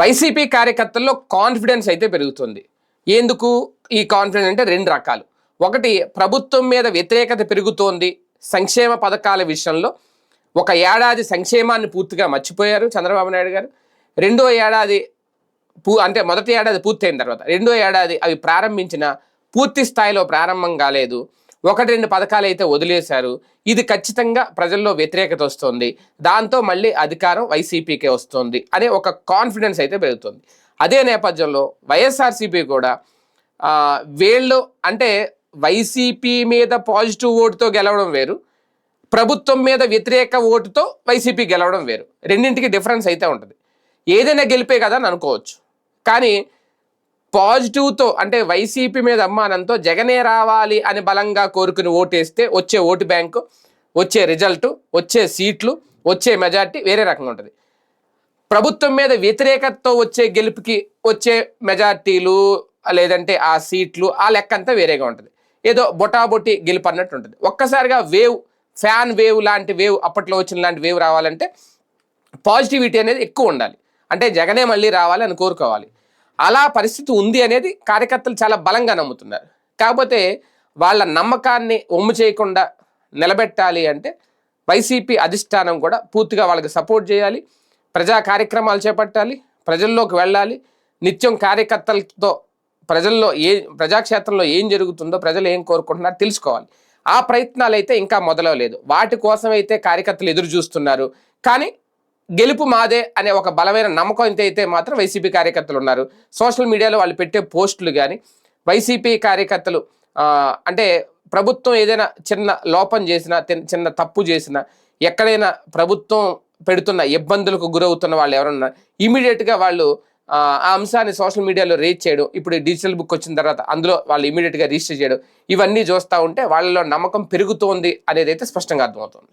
YCP కార్యకర్తల్లో confidence అయితే పెరుగుతుంది. ఎందుకు? ఈ కాన్ఫిడెన్స్ అంటే రెండు రకాలు. ఒకటి ప్రభుత్వం మీద వ్యతిరేకత పెరుగుతోంది సంక్షేమ పథకాల విషయంలో. ఒక ఏడాది సంక్షేమాన్ని పూర్తిగా మర్చిపోయారు చంద్రబాబు నాయుడు గారు. రెండో ఏడాది పూ అంటే మొదటి ఏడాది పూర్తయిన తర్వాత రెండో ఏడాది అవి ప్రారంభించిన పూర్తి స్థాయిలో ప్రారంభం కాలేదు. ఒకటి రెండు పథకాలు అయితే వదిలేశారు. ఇది ఖచ్చితంగా ప్రజల్లో వ్యతిరేకత వస్తుంది. దాంతో మళ్ళీ అధికారం వైసీపీకే వస్తుంది అనే ఒక కాన్ఫిడెన్స్ అయితే పెరుగుతుంది. అదే నేపథ్యంలో వైఎస్ఆర్సీపీ కూడా వేళ్ళు వీళ్ళు అంటే వైసీపీ మీద పాజిటివ్ ఓటుతో గెలవడం వేరు. ప్రభుత్వం మీద వ్యతిరేక ఓటుతో వైసీపీ గెలవడం వేరు. రెండింటికి డిఫరెన్స్ అయితే ఉంటుంది. ఏదైనా గెలిపే కదా అని అనుకోవచ్చు. కానీ పాజిటివ్తో అంటే వైసీపీ మీద అమ్మానంతో జగనే రావాలి అని బలంగా కోరుకుని ఓటేస్తే వచ్చే ఓటు బ్యాంకు వచ్చే రిజల్ట్ వచ్చే సీట్లు వచ్చే మెజార్టీ వేరే రకంగా ఉంటుంది. ప్రభుత్వం మీద వ్యతిరేకతతో వచ్చే గెలుపుకి వచ్చే మెజార్టీలు లేదంటే ఆ సీట్లు ఆ లెక్క అంతా వేరేగా ఉంటుంది. ఏదో బొటాబొటి గెలుపు అన్నట్టు ఉంటుంది. ఒక్కసారిగా వేవ్ ఫ్యాన్ వేవ్ లాంటి వేవ్ అప్పట్లో వచ్చిన లాంటి వేవ్ రావాలంటే పాజిటివిటీ అనేది ఎక్కువ ఉండాలి. అంటే జగనే మళ్ళీ రావాలి అని కోరుకోవాలి. అలా పరిస్థితి ఉంది అనేది కార్యకర్తలు చాలా బలంగా నమ్ముతున్నారు. కాకపోతే వాళ్ళ నమ్మకాన్ని ఒమ్ము చేయకుండా నిలబెట్టాలి అంటే వైసీపీ అధిష్టానం కూడా పూర్తిగా వాళ్ళకి సపోర్ట్ చేయాలి ప్రజా కార్యక్రమాలు చేపట్టాలి ప్రజల్లోకి వెళ్ళాలి నిత్యం కార్యకర్తలతో ప్రజల్లో ఏ ప్రజాక్షేత్రంలో ఏం జరుగుతుందో ప్రజలు ఏం కోరుకుంటున్నారో తెలుసుకోవాలి. ఆ ప్రయత్నాలు అయితే ఇంకా మొదలవలేదు. వాటి కోసం అయితే కార్యకర్తలు ఎదురు చూస్తున్నారు. కానీ గెలుపు మాదే అనే ఒక బలమైన నమ్మకం అయితే అయితే మాత్రం వైసీపీ కార్యకర్తలు ఉన్నారు. సోషల్ మీడియాలో వాళ్ళు పెట్టే పోస్టులు కానీ వైసీపీ కార్యకర్తలు అంటే ప్రభుత్వం ఏదైనా చిన్న లోపం చేసినా చిన్న తప్పు చేసినా ఎక్కడైనా ప్రభుత్వం పెడుతున్న ఇబ్బందులకు గురవుతున్న వాళ్ళు ఎవరన్నా ఇమీడియట్గా వాళ్ళు ఆ, అంశాన్ని సోషల్ మీడియాలో రీచ్ చేయడం ఇప్పుడు డిజిటల్ బుక్ వచ్చిన తర్వాత అందులో వాళ్ళు ఇమీడియట్గా రిజిస్టర్ చేయడం ఇవన్నీ చూస్తూ ఉంటే వాళ్ళలో నమ్మకం పెరుగుతోంది అనేది అయితే స్పష్టంగా అర్థమవుతుంది.